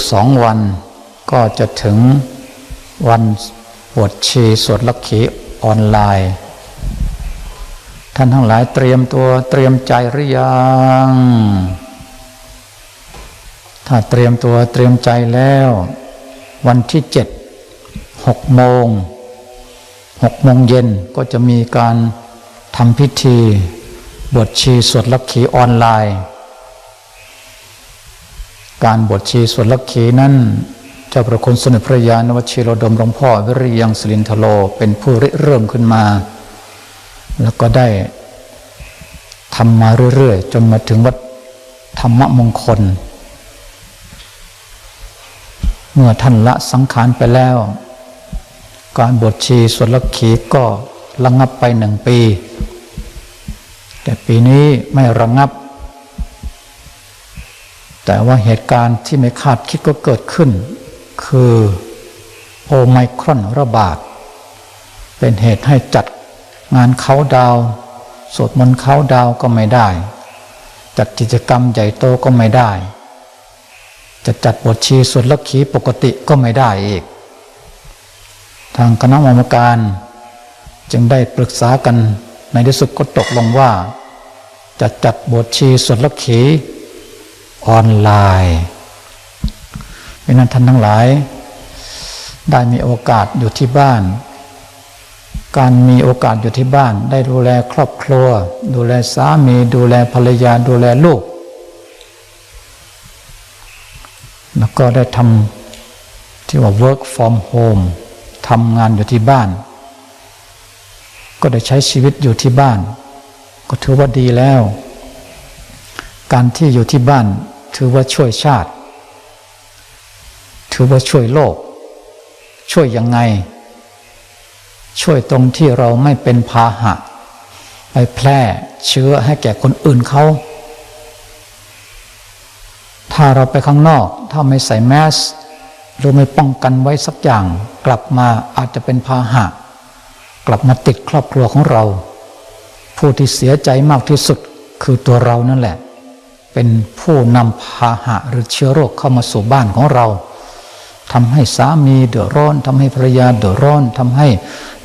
กสองวัน ก็จะถึงวันบวชชีสวดลักขีออนไลน์ ท่านทั้งหลายเตรียมตัวเตรียมใจหรือยังถ้าเตรียมตัวเตรียมใจแล้ว วันที่เจ็ดหกโมงหกโมงเย็นก็จะมีการทำพิธีบวชชีสวดลักขีออนไลน์ การบวชชีสวดลักขีนั้นเจ้าประคุณสมเด็จพระยานวชิโรดมหลวงพ่อวิริยังสลินทโลเป็นผู้ริเริ่มขึ้นมา แล้วก็ได้ทำมาเรื่อยๆ จนมาถึงวัดธรรมมงคล เมื่อท่านละสังขารไปแล้ว การบวชชีสวดลักขีก็ระงับไปหนึ่งปี แต่ปีนี้ไม่ระงับ แต่ว่าเหตุการณ์ที่ไม่คาดคิดก็เกิดขึ้น คือโอไมครอนระบาด เป็นเหตุให้จัดงานเขาดาวสวดมนต์เขาดาวก็ไม่ได้ จัดกิจกรรมใหญ่โตก็ไม่ได้ จะจัดบทชีสวดลักขีปกติก็ไม่ได้อีก ทางคณะกรรมการ จึงได้ปรึกษากันในที่สุดก็ตกลงว่า จะจัดบทชีสวดลักขี ออนไลน์เพราะนั้นท่านทั้งหลาย ได้มีโอกาสอยู่ที่บ้าน การมีโอกาสอยู่ที่บ้าน ได้ดูแลครอบครัว ดูแลสามีดูแลภรรยาดูแลลูก แล้วก็ได้ทำที่ว่า work from home ทำงานอยู่ที่บ้าน ก็ได้ใช้ชีวิตอยู่ที่บ้าน ก็ถือว่าดีแล้ว การที่อยู่ที่บ้าน ถือว่าช่วยชาติ ถือว่าช่วยโลก ช่วยยังไง ช่วยตรงที่เราไม่เป็นพาหะ ไปแพร่เชื้อให้แก่คนอื่นเขาถ้าเราไปข้างนอก ถ้าไม่ใส่แมสหรือไม่ป้องกันไว้สักอย่าง กลับมาอาจจะเป็นพาหะ กลับมาติดครอบครัวของเรา ผู้ที่เสียใจมากที่สุดคือตัวเรานั่นแหละ เป็นผู้นำพาหะหรือเชื้อโรคเข้ามาสู่บ้านของเราทำให้สามีเดือดร้อนทำให้ภรรยาเดือดร้อนทำให้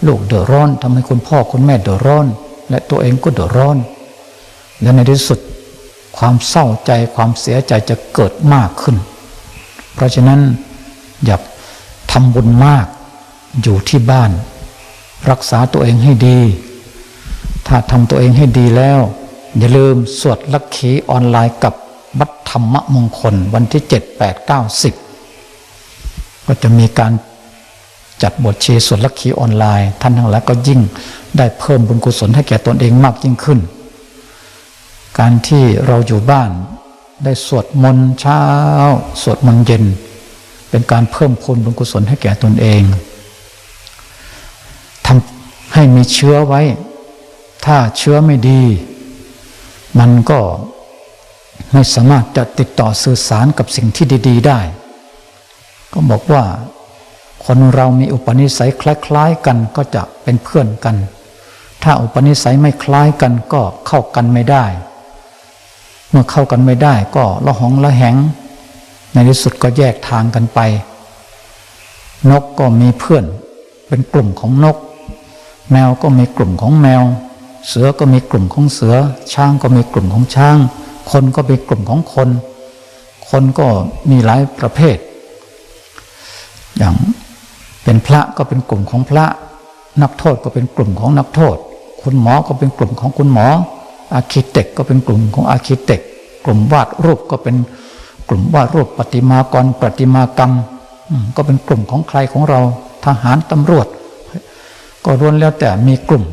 ลูกเดือดร้อนทำให้คุณพ่อคุณแม่เดือดร้อน และตัวเองก็เดือดร้อน และในที่สุดความเศร้าใจความเสียใจจะเกิดมากขึ้น เพราะฉะนั้นอย่าทำบุญมากอยู่ที่บ้าน รักษาตัวเองให้ดี ถ้าทำตัวเองให้ดีแล้ว อย่าลืมสวดลักขีออนไลน์กับวัดธรรมมงคลวันที่ 7 8 9 10 ก็จะมีการจัดบทชีสวดลักขีออนไลน์ ท่านทั้งหลายก็ยิ่งได้เพิ่มบุญกุศลให้แก่ตนเองมากยิ่งขึ้น การที่เราอยู่บ้านได้สวดมนต์เช้า สวดมนต์เย็น เป็นการเพิ่มพูนบุญกุศลให้แก่ตนเองทำให้มีเชื้อไว้ ถ้าเชื้อไม่ดี มันก็ไม่สามารถจะติดต่อสื่อสารกับสิ่งที่ดี ๆ ได้ ก็บอกว่า คนเรามีอุปนิสัยคล้าย ๆ กันก็จะเป็นเพื่อนกัน ถ้าอุปนิสัยไม่คล้ายกันก็เข้ากันไม่ได้ เมื่อเข้ากันไม่ได้ก็ละหองละแหง ในที่สุดก็แยกทางกันไป นกก็มีเพื่อน เป็นกลุ่มของนก แมวก็มีกลุ่มของแมว เสือก็มีกลุ่มของเสือ ช้างก็มีกลุ่มของช้าง คนก็มีกลุ่มของคน คนก็มีหลายประเภท อย่างเป็นพระก็เป็นกลุ่มของพระ นักโทษก็เป็นกลุ่มของนักโทษ คุณหมอก็เป็นกลุ่มของคุณหมอ อาคิเต็กก็เป็นกลุ่มของอาคิเต็กกลุ่มวาดรูปก็เป็นกลุ่มวาดรูปปฏิมากรประติมากรรม ก็เป็นกลุ่มของใครของเราทหารตำรวจ ก็ล้วนแล้วแต่มีกลุ่ม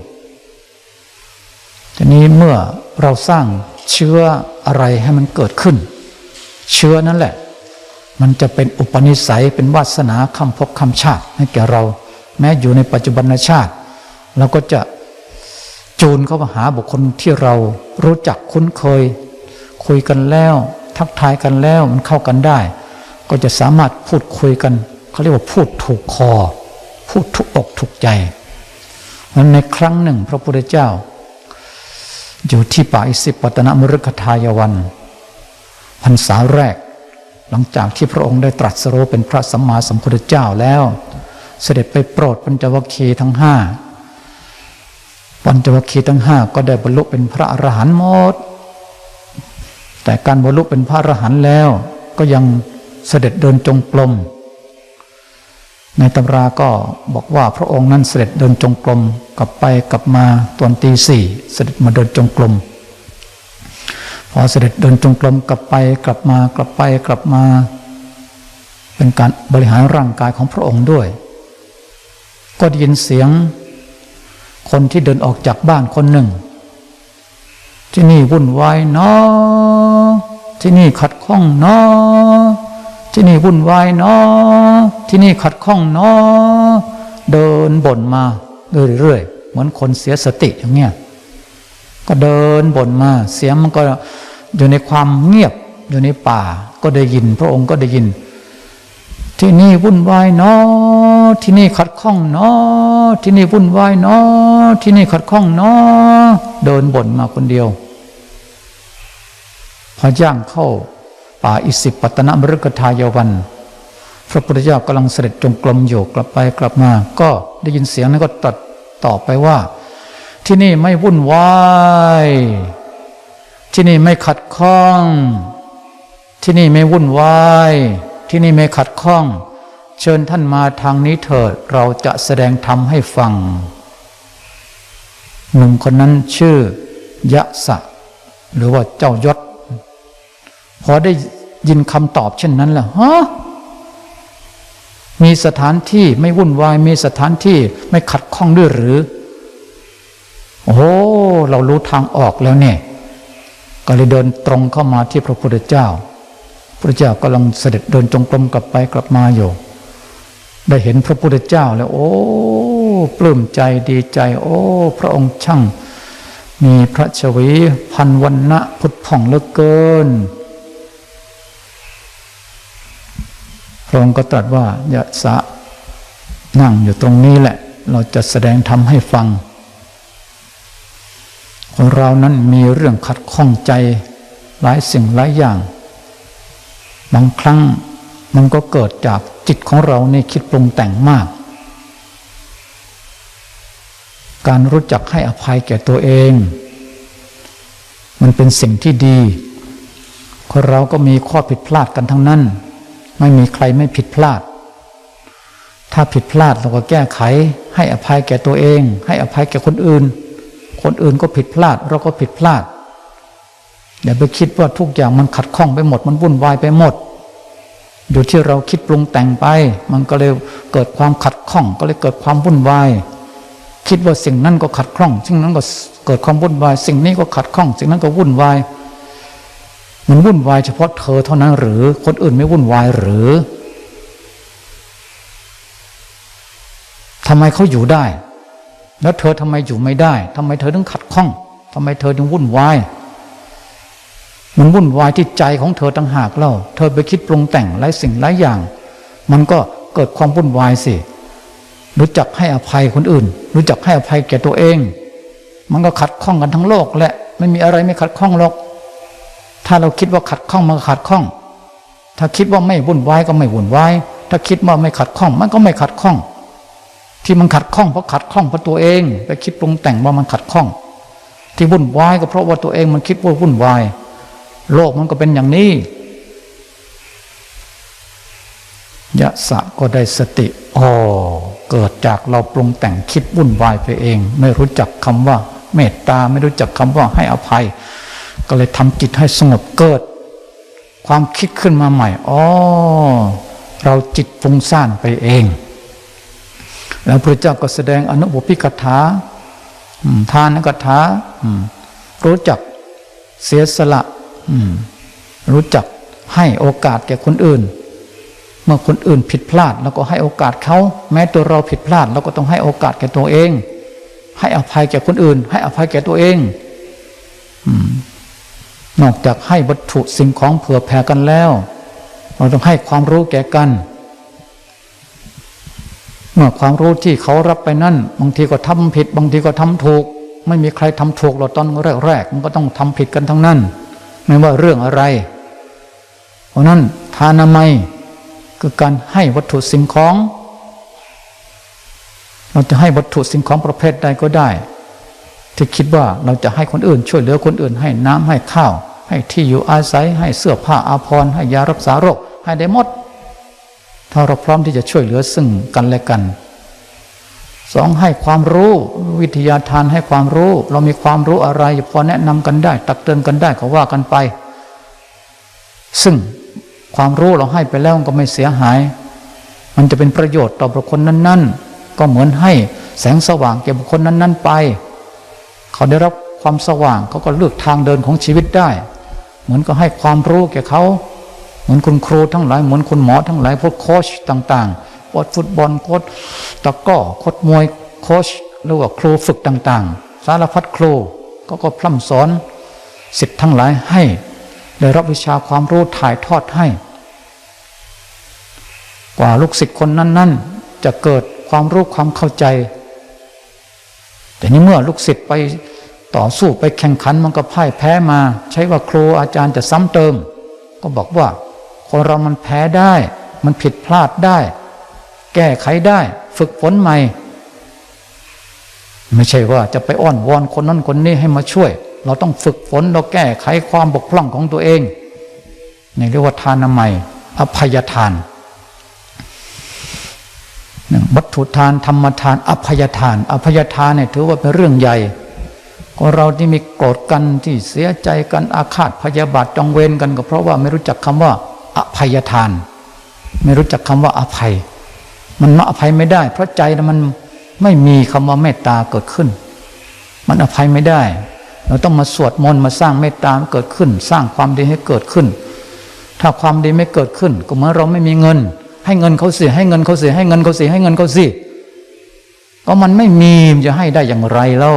ทีนี้เมื่อเราสร้างเชื้ออะไรให้มันเกิดขึ้น เชื้อนั่นแหละ มันจะเป็นอุปนิสัยเป็นวาสนาคำพบคำชาติให้แก่เรา แม้อยู่ในปัจจุบันชาติเราก็จะจูนเข้ามาหาบุคคลที่เรารู้จักคุ้นเคย คุยกันแล้ว ทักทายกันแล้วมันเข้ากันได้ ก็จะสามารถพูดคุยกันเขาเรียกว่าพูดถูกคอ พูดถูกอกถูกใจมันในครั้งหนึ่งพระพุทธเจ้า อยู่ที่ป่าอิสิปตนมฤคทายวันพรรษาแรก หลังจากที่พระองค์ได้ตรัสรู้เป็นพระสัมมาสัมพุทธเจ้าแล้ว เสด็จไปโปรดปัญจวัคคีย์ทั้งห้าปัญจวัคคีย์ทั้งห้าก็ได้บรรลุเป็นพระอรหันต์หมด แต่การบรรลุเป็นพระอรหันต์แล้ว ก็ยังเสด็จเดินจงกรม ในตำราก็บอกว่าพระองค์นั้นเสด็จเดินจงกรมกลับไปกลับมาตอนตีสี่เสด็จมาเดินจงกรมพอเสด็จเดินจงกรมกลับไปกลับมากลับไปกลับมา เป็นการบริหารร่างกายของพระองค์ด้วย ก็ได้ยินเสียงคนที่เดินออกจากบ้านคนหนึ่ง ที่นี่วุ่นวายเนาะที่นี่ขัดข้องเนาะ ที่นี่วุ่นวายเนาะที่นี่ขัดข้องเนาะเดินบ่นมาเรื่อยๆเหมือนคนเสียสติอย่างเงี้ยก็เดินบ่นมา เสียงมันก็อยู่ในความเงียบอยู่ในป่าก็ได้ยิน พระองค์ก็ได้ยิน ที่นี่วุ่นวายเนาะที่นี่ขัดข้องเนาะที่นี่วุ่นวายเนาะที่นี่ขัดข้องเนาะเดินบ่นมาคนเดียว พอย่างเข้า ป่าอิสิปตนมฤกทายวัน พระพุทธเจ้ากำลังเสด็จจงกรมอยู่กลับไปกลับมา ก็ได้ยินเสียงนั้นก็ตรัสตอบไปว่า ที่นี่ไม่วุ่นวายที่นี่ไม่ขัดข้อง ที่นี่ไม่วุ่นวายที่นี่ไม่ขัดข้อง เชิญท่านมาทางนี้เถิดเราจะแสดงธรรมให้ฟังหนุ่มคนนั้นชื่อยะสะ หรือว่าเจ้ายศ พอได้ยินคำตอบเช่นนั้นล่ะฮะมีสถานที่ไม่วุ่นวาย มีสถานที่ไม่ขัดข้องด้วยหรือ โอ้เรารู้ทางออกแล้วเนี่ย ก็เลยเดินตรงเข้ามาที่พระพุทธเจ้า พระเจ้ากำลังเสด็จเดินจงกรมกลับไปกลับมาอยู่ ได้เห็นพระพุทธเจ้าแล้ว โอ้ปลื้มใจดีใจ โอ้ พระองค์ช่าง มีพระชวีพันวันณะพุทธผ่องเหลือเกิน พระองค์ก็ตรัสว่ายะสะนั่งอยู่ตรงนี้แหละ เราจะแสดงธรรมให้ฟังคนเรานั้นมีเรื่องขัดข้องใจหลายสิ่งหลายอย่าง บางครั้งมันก็เกิดจากจิตของเราในคิดปรุงแต่งมาก การรู้จักให้อภัยแก่ตัวเอง มันเป็นสิ่งที่ดี คนเราก็มีข้อผิดพลาดกันทั้งนั้น ไม่มีใครไม่ผิดพลาด ถ้าผิดพลาดเราก็แก้ไข ให้อภัยแก่ตัวเอง ให้อภัยแก่คนอื่น คนอื่นก็ผิดพลาด เราก็ผิดพลาดอย่าไปคิดว่าทุกอย่างมันขัดข้องไปหมด มันวุ่นวายไปหมด อยู่ที่เราคิดปรุงแต่งไป มันก็เลยเกิดความขัดข้อง ก็เลยเกิดความวุ่นวาย คิดว่าสิ่งนั้นก็ขัดข้อง สิ่งนั้นก็เกิดความวุ่นวาย สิ่งนี้ก็ขัดข้อง สิ่งนั้นก็วุ่นวาย มันวุ่นวายเฉพาะเธอเท่านั้นหรือ คนอื่นไม่วุ่นวายหรือทำไมเขาอยู่ได้ แล้วเธอทำไมอยู่ไม่ได้ทำไมเธอถึงขัดข้องทำไมเธอถึงวุ่นวายมันวุ่นวายที่ใจของเธอต่างหากเล่า เธอไปคิดปรุงแต่งหลายสิ่งหลายอย่าง มันก็เกิดความวุ่นวายสิ รู้จักให้อภัยคนอื่น รู้จักให้อภัยแก่ตัวเอง มันก็ขัดข้องกันทั้งโลกแหละ ไม่มีอะไรไม่ขัดข้องหรอก ถ้าเราคิดว่าขัดข้องมันก็ขัดข้อง ถ้าคิดว่าไม่วุ่นวายก็ไม่วุ่นวายถ้าคิดว่าไม่ขัดข้อง มันก็ไม่ขัดข้อง ที่มันขัดข้องเพราะขัดข้องเพราะตัวเองไปคิดปรุงแต่งว่ามันขัดข้อง ที่วุ่นวายก็เพราะว่าตัวเองมันคิดว่าวุ่นวาย โลกมันก็เป็นอย่างนี้ยะสะก็ได้สติอ๋อเกิดจากเราปรุงแต่งคิดวุ่นวายไปเอง ไม่รู้จักคำว่า เมตตาไม่รู้จักคำว่าให้อภัย ก็เลยทำจิตให้สงบเกิด ความคิดขึ้นมาใหม่อ๋อเราจิตฟุ้งซ่านไปเอง แล้วพระเจ้าก็แสดงอนุบุพิกถาทานกถารู้จักเสียสละรู้จักให้โอกาสแก่คนอื่น เมื่อคนอื่นผิดพลาด แล้วก็ให้โอกาสเขา แม้ตัวเราผิดพลาดเราก็ต้องให้โอกาสแก่ตัวเอง ให้อภัยแก่คนอื่น ให้อภัยแก่ตัวเอง นอกจากให้วัตถุสิ่งของเผื่อแผ่กันแล้ว เราต้องให้ความรู้แก่กัน เมื่อความรู้ที่เขารับไปนั่นบางทีก็ทำผิด บางทีก็ทำถูก ไม่มีใครทำถูกเราตอนแรกๆมันก็ต้องทำผิดกันทั้งนั้น ไม่ว่าเรื่องอะไร เพราะนั้นทานามัยคือการให้วัตถุสิ่งของ เราจะให้วัตถุสิ่งของประเภทใดก็ได้ ที่คิดว่าเราจะให้คนอื่น ช่วยเหลือคนอื่น ให้น้ำให้ข้าว ให้ที่อยู่อาศัย ให้เสื้อผ้าอาภรณ์ให้ยารักษาโรค ให้ได้หมด ถ้าเราพร้อมที่จะช่วยเหลือซึ่งกันและกันสองให้ความรู้วิทยาทานให้ความรู้ เรามีความรู้อะไรพอแนะนำกันได้ ตักเตือนกันได้ก็ว่ากันไป ซึ่งความรู้เราให้ไปแล้วก็ไม่เสียหาย มันจะเป็นประโยชน์ต่อบุคคลนั้น ๆ ก็เหมือนให้แสงสว่างแก่บุคคลนั้น ๆ ไป เขาได้รับความสว่างเขาก็เลือกทางเดินของชีวิตได้ เหมือนก็ให้ความรู้แก่เขา เหมือนคุณครูทั้งหลาย เหมือนคุณหมอทั้งหลายพวกโค้ชต่างๆโค้ชฟุตบอลโค้ชตะก้อโค้ชมวยโค้ชหรือว่าครูฝึกต่างๆ สารพัดครูก็ก็พร่ำสอนสิทธิ์ทั้งหลายให้ได้รับวิชาความรู้ถ่ายทอดให้ กว่าลูกศิษย์คนนั้น ๆ จะเกิดความรู้ความเข้าใจ แต่นี้เมื่อลูกศิษย์ไปต่อสู้ไปแข่งขันมันก็พ่ายแพ้มา ใช้ว่าครูอาจารย์จะซ้ำเติม ก็บอกว่า คนเรามันแพ้ได้ มันผิดพลาดได้ แก้ไขได้ ฝึกฝนใหม่ ไม่ใช่ว่าจะไปอ้อนวอนคนนั้นคนนี้ให้มาช่วย เราต้องฝึกฝนเราแก้ไขความบกพร่องของตัวเองนี่เรียกว่าทานามัยอภัยทาน วัตถุทานธรรมทาน อภัยทาน อภัยทานเนี่ยถือว่าเป็นเรื่องใหญ่ก็เราที่มีโกรธกันที่เสียใจกันอาฆาตพยาบาทจองเวรกันก็เพราะว่าไม่รู้จักคำว่า อภัยทาน ไม่รู้จักคำว่าอภัย มันมาอภัยไม่ได้ เพราะใจมันไม่มีคำว่าเมตตาเกิดขึ้น มันอภัยไม่ได้ เราต้องมาสวดมนต์มาสร้างเมตตาเกิดขึ้น สร้างความดีให้เกิดขึ้น ถ้าความดีไม่เกิดขึ้น ก็เหมือนเราไม่มีเงิน ให้เงินเขาสิให้เงินเขาสิให้เงินเขาสิให้เงินเขาสิก็มันไม่มีจะให้ได้อย่างไรเล่า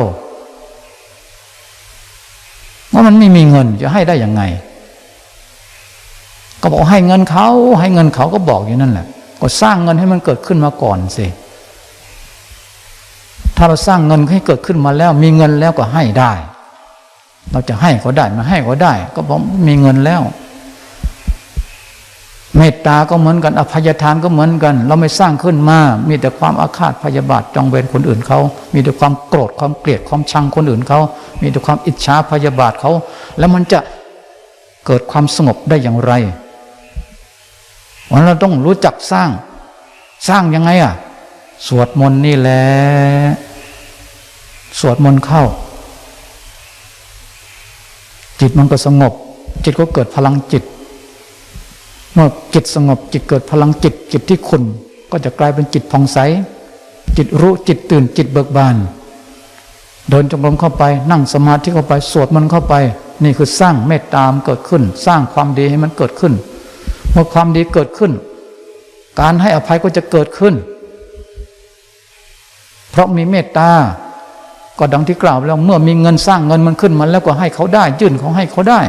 ว่ามันไม่มีเงินจะให้ได้อยังไง ก็บอกให้เงินเขาให้เงินเขาก็บอกอยู่นั่นแหละ ก็สร้างเงินให้มันเกิดขึ้นมาก่อนสิถ้าเราสร้างเงินให้เกิดขึ้นมาแล้ว มีเงินแล้วก็ให้ได้ เราจะให้เขาได้มาให้เขาได้ ก็บอกมีเงินแล้ว เมตตาก็เหมือนกันอภัยทานก็เหมือนกัน เราไม่สร้างขึ้นมา มีแต่ความอาฆาตพยาบาทจองเวรคนอื่นเขา มีแต่ความโกรธความเกลียดความชังคนอื่นเขา มีแต่ความอิจฉาพยาบาทเขา แล้วมันจะเกิดความสงบได้อย่างไรวันเราต้องรู้จักสร้าง สร้างยังไงอะ สวดมนต์นี่แหละ สวดมนต์เข้า จิตมันก็สงบ จิตก็เกิดพลังจิต เมื่อจิตสงบจิตเกิดพลังจิตจิตที่ขุนก็จะกลายเป็นจิตผ่องใส จิตรู้จิตตื่นจิตเบิกบาน เดินจงกรมเข้าไป นั่งสมาธิเข้าไปสวดมันเข้าไป นี่คือสร้างเมตตามเกิดขึ้น สร้างความดีให้มันเกิดขึ้น เมื่อความดีเกิดขึ้น การให้อภัยก็จะเกิดขึ้น เพราะมีเมตตาก็ดังที่กล่าวแล้วเมื่อมีเงินสร้างเงินมันขึ้นมาแล้วก็ให้เขาได้ยื่นเขาให้เขาได้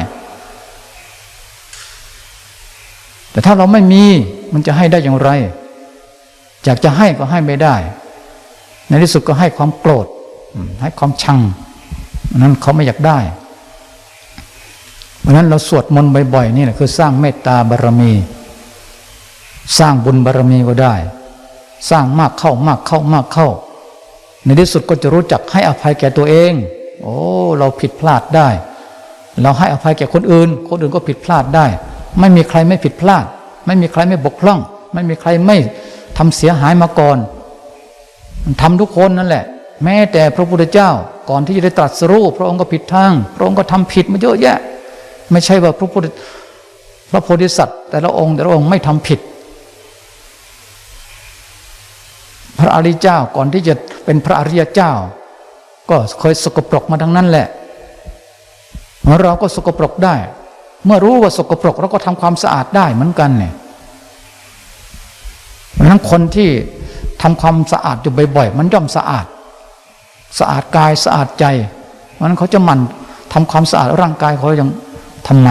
แต่ถ้าเราไม่มีมันจะให้ได้อย่างไร อยากจะให้ก็ให้ไม่ได้ ในที่สุดก็ให้ความโกรธ ให้ความชังนั้นเขาไม่อยากได้ เพราะนั้นเราสวดมนต์บ่อยๆนี่แหละคือสร้างเมตตาบารมี สร้างบุญบารมีก็ได้ สร้างมากเข้ามากเข้ามากเข้า ในที่สุดก็จะรู้จักให้อภัยแก่ตัวเอง โอ้ เราผิดพลาดได้ เราให้อภัยแก่คนอื่น คนอื่นก็ผิดพลาดได้ ไม่มีใครไม่ผิดพลาด ไม่มีใครไม่บกพร่อง ไม่มีใครไม่ทำเสียหายมาก่อนทำทุกคนนั่นแหละ แม้แต่พระพุทธเจ้าก่อนที่จะได้ตรัสรู้พระองค์ก็ผิดทาง พระองค์ก็ทำผิดมาเยอะแยะ ไม่ใช่ว่าพระพุทธพระโพธิสัตว์ แต่ละองค์แต่ละองค์ไม่ทำผิด พระอริยเจ้าก่อนที่จะเป็นพระอริยเจ้า ก็เคยสกปรกมาทั้งนั้นแหละเราก็สกปรกได้ เมื่อรู้ว่าสกปรกเราก็ทำความสะอาดได้เหมือนกันเนี่ยเพราะนั้นคนที่ทำความสะอาดอยู่บ่อยๆ มันย่อมสะอาด สะอาดกายสะอาดใจเพราะนั้นเขาจะหมั่นทำความสะอาดร่างกายเขาอย่างทำไม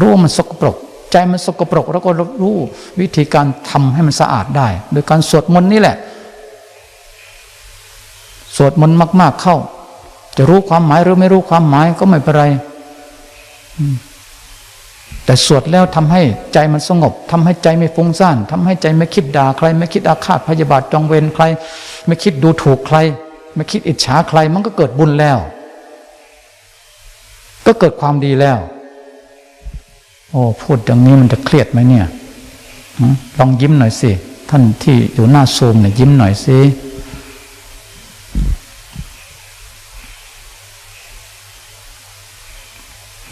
รู้ว่ามันสกปรก ใจมันสกปรก แล้วก็รู้วิธีการทำให้มันสะอาดได้ โดยการสวดมนต์นี่แหละ สวดมนต์มาก ๆเข้า จะรู้ความหมายหรือไม่รู้ความหมายก็ไม่เป็นไร แต่สวดแล้วทำให้ใจมันสงบทำให้ใจไม่ฟุ้งซ่านทำให้ใจไม่คิดด่าใคร ไม่คิดอาฆาตพยาบาทจองเวรใคร ไม่คิดดูถูกใคร ไม่คิดอิจฉาใคร มันก็เกิดบุญแล้ว ก็เกิดความดีแล้ว โอ้พูดอย่างนี้มันจะเครียดไหมเนี่ยลองยิ้มหน่อยสิท่านที่อยู่หน้าซูมเนี่ยยิ้มหน่อยสิ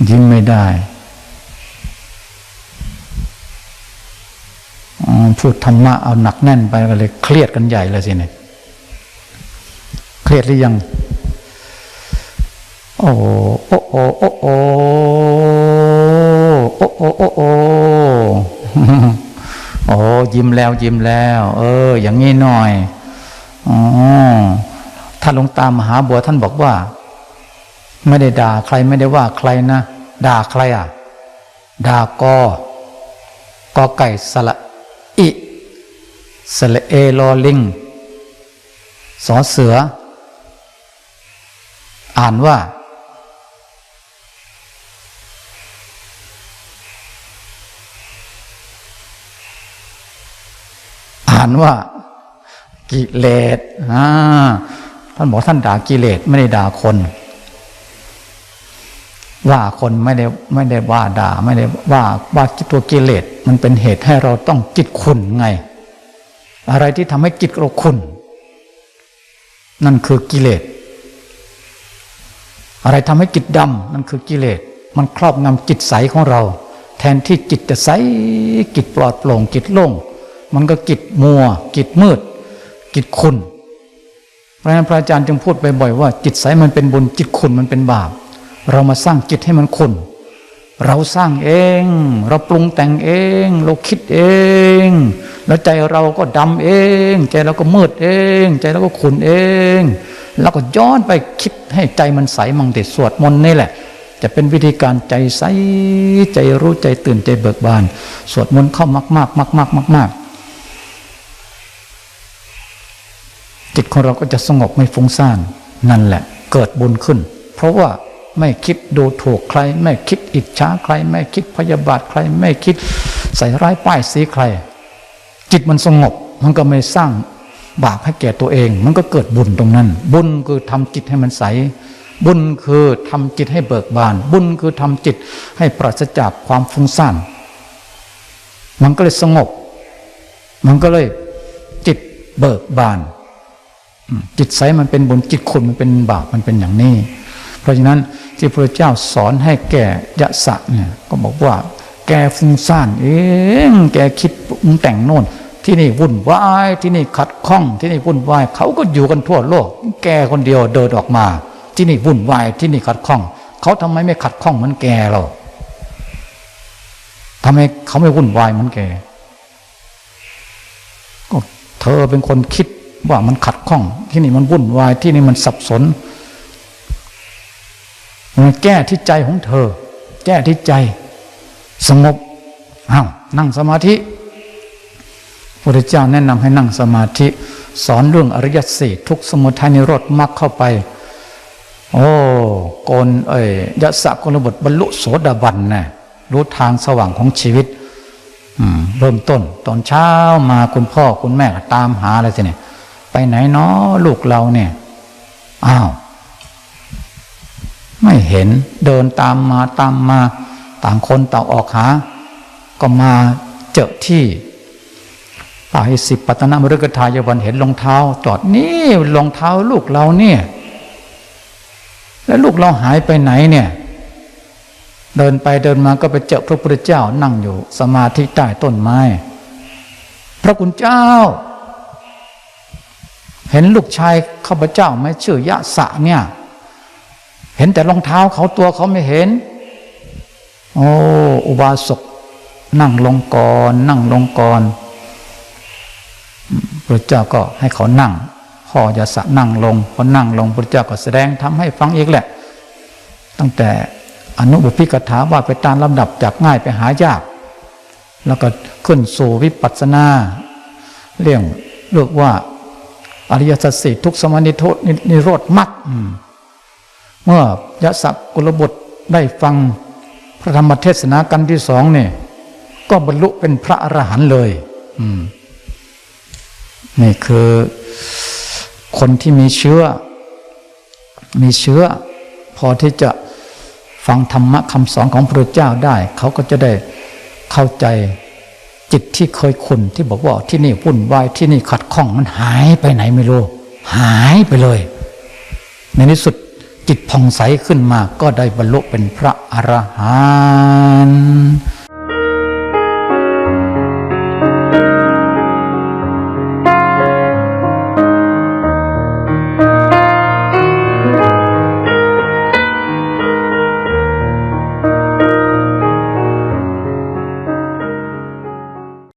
ยิ้มไม่ได้อ๋อ พูดธรรมะเอาหนักแน่นไปก็เลยเครียดกันใหญ่เลยสิเนี่ยเครียดหรือยัง โอ้โอ้โอ้โอ้โอ้โอ้โอ้โอ้โอ้โอ้ยิ้มแล้วยิ้มแล้ว เออ อย่างนี้หน่อยอ๋อท่านหลวงตามหาบัวท่านบอกว่า ไม่ได้ด่าใครไม่ได้ว่าใครนะด่าใครอะด่ากอกอไก่สละ สละเอลอลิงสอเสือ อ่านว่า อ่านว่า กิเลสอ่าท่านบอกท่านด่ากิเลสไม่ได้ด่าคน ว่าคนไม่ได้ไม่ได้ว่าด่าไม่ได้ว่าว่าตัวกิเลสมันเป็นเหตุให้เราต้องจิตขุนไง อะไรที่ทำให้จิตเราขุนนั่นคือกิเลส อะไรทำให้จิตดำนั่นคือกิเลส มันครอบงำจิตใสของเรา แทนที่จิตจะใสจิตปลอดโปร่งจิตโล่ง มันก็จิตมัวจิตมืดจิตขุนเพราะนั้นพระอาจารย์จึงพูดบ่อยๆว่า จิตใสมันเป็นบุญจิตขุนมันเป็นบาป เรามาสร้างจิตให้มันขุน เราสร้างเอง เราปรุงแต่งเอง เราคิดเอง แล้วใจเราก็ดำเอง ใจเราก็มืดเอง ใจเราก็ขุนเอง แล้วก็ย้อนไปคิดให้ใจมันใสมังเด็ดสวดมนต์นี่แหละ จะเป็นวิธีการใจใสใจรู้ใจตื่นใจเบิกบาน สวดมนต์เข้ามากมากมากมากมากมากจิตของเราก็จะสงบไม่ฟุ้งซ่านนั่นแหละ เกิดบุญขึ้น เพราะว่า ไม่คิดดูถูกใคร ไม่คิดอิจฉาใคร ไม่คิดพยาบาทใคร ไม่คิดใส่ร้ายป้ายสีใคร จิตมันสงบ มันก็ไม่สร้างบาปให้แก่ตัวเอง มันก็เกิดบุญตรงนั้น บุญคือทำจิตให้มันใส บุญคือทำจิตให้เบิกบาน บุญคือทำจิตให้ปราศจากความฟุ้งซ่านมันก็เลยสงบ มันก็เลยจิตเบิกบาน จิตใสมันเป็นบุญจิตขุนมันเป็นบาปมันเป็นอย่างนี้ เพราะฉะนั้นที่พระเจ้าสอนให้แก่ยะสะเนี่ยก็บอกว่า แกฟุ้งซ่านเองแกคิดแต่งโน่น ที่นี่วุ่นวายที่นี่ขัดข้อง ที่นี่วุ่นวายเขาก็อยู่กันทั่วโลก แกคนเดียวเดินออกมา ที่นี่วุ่นวายที่นี่ขัดข้อง เขาทำไมไม่ขัดข้องเหมือนแกเราทำไมเขาไม่วุ่นวายเหมือนแกก็เธอเป็นคนคิดว่ามันขัดข้อง ที่นี่มันวุ่นวายที่นี่มันสับสน มันแก้ที่ใจของเธอ แก้ที่ใจ สงบอ้าวนั่งสมาธิพระเจ้าแนะนำให้นั่งสมาธิ สอนเรื่องอริยสัจทุกสมุทัยนิโรธมรรคเข้าไป โอ้โกนเอ้ยยะสะกลบทบรรลุโสดาบันนะรู้ทางสว่างของชีวิตอืเริ่มต้น ตอนเช้ามาคุณพ่อคุณแม่ตามหาอะไรสิเนี่ย ไปไหนเนาะลูกเราเนี่ย อ้าว ไม่เห็นเดินตามมาตามมา ต่างคนต่างออกหา ก็มาเจอที่ป่าหิสิปัตนมฤกทายวันเห็นรองเท้า จอดนี่รองเท้าลูกเราเนี่ย แล้วลูกเราหายไปไหนเนี่ย เดินไปเดินมาก็ไปเจอพระพุทธเจ้านั่งอยู่ สมาธิใต้ต้นไม้ พระคุณเจ้า เห็นลูกชายข้าพเจ้าไหมชื่อยะสะเนี่ย เห็นแต่รองเท้าเขาตัวเขาไม่เห็น โอ้อุบาสกนั่งลงก่อนนั่งลงก่อนพระเจ้าก็ให้เขานั่งพ่อยะสะนั่งลงพอนั่งลงพระเจ้าก็แสดงทำให้ฟังอีกแหละ ตั้งแต่อนุบุพิกถาว่าไปตามลำดับจากง่ายไปหายาก แล้วก็ขึ้นสู่วิปัสสนา เรื่องเรียกว่าอริยสัจสี่ทุกสมานิโทนิโรธมรรค เมื่อยะสักกุลบุตรได้ฟังพระธรรมเทศนากันที่สองเนี่ยก็บรรลุเป็นพระอรหันต์เลยนี่คือคนที่มีเชื้อ มีเชื้อ พอที่จะฟังธรรมะคำสอนของพระเจ้าได้ เขาก็จะได้เข้าใจจิตที่เคยขุนที่บอกว่าที่นี่วุ่นวายที่นี่ขัดข้องมันหายไปไหนไม่รู้หายไปเลย ในที่สุด จิตผ่องใสขึ้นมาก็ได้บรรลุเป็นพระอรหันต์